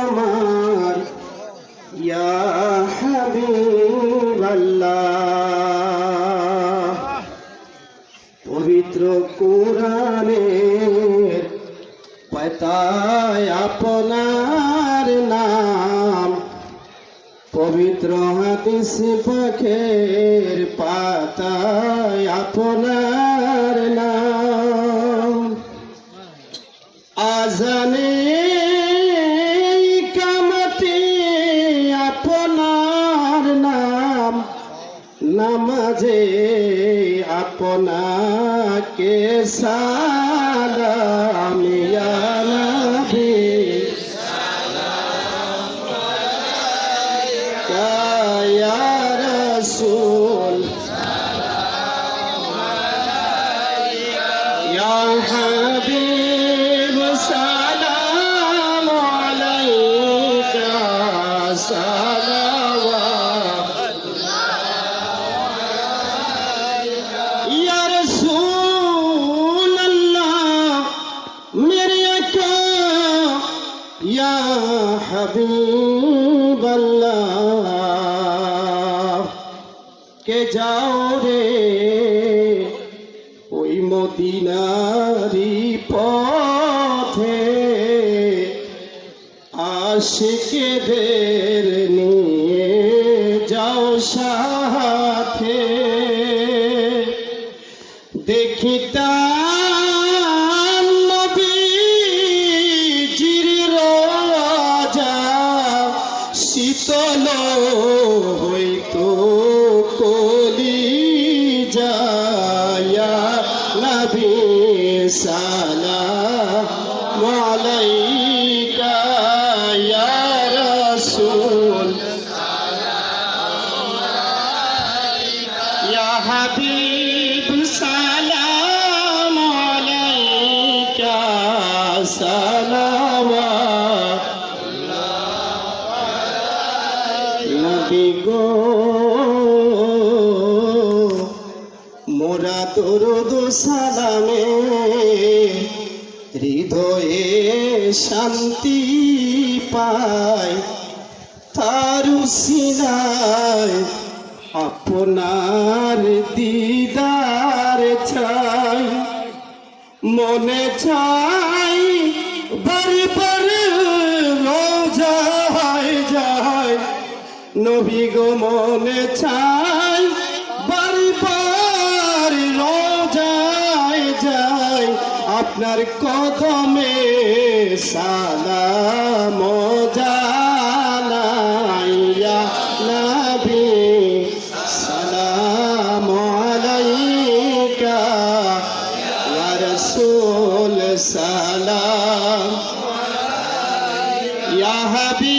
আমার, ইয়া হাবিবাল্লাহ। পবিত্র কোরআনের পাতায় আপনার নাম, পবিত্র হাদিস পাখের পাতায় আপনার নাম। আজানে নামাজে আপনাকে সালামিয়া ইয়া রাসূল। হাবিব কে যাও রে ওই মদিনারি পথে? আশিকেদের নিয়ে যাও সাথে। দেখিতা সালাম আলাইকা ইয়া রাসূল ইয়া হাবিব সালাম আলাইকা সালাম নবী গো মোরা দরুদ সালামে হৃদয়ে শান্তি পায় তারু সিনায় আপনার দিদার চাই। মনে চাই বারবার রোজায় যায়। নবী গো মনে চাই আপনার কদমে সালাম জানাইয়া নবী সালাম আলাইকা ইয়া রাসূল সালাম ইয়া হাবিব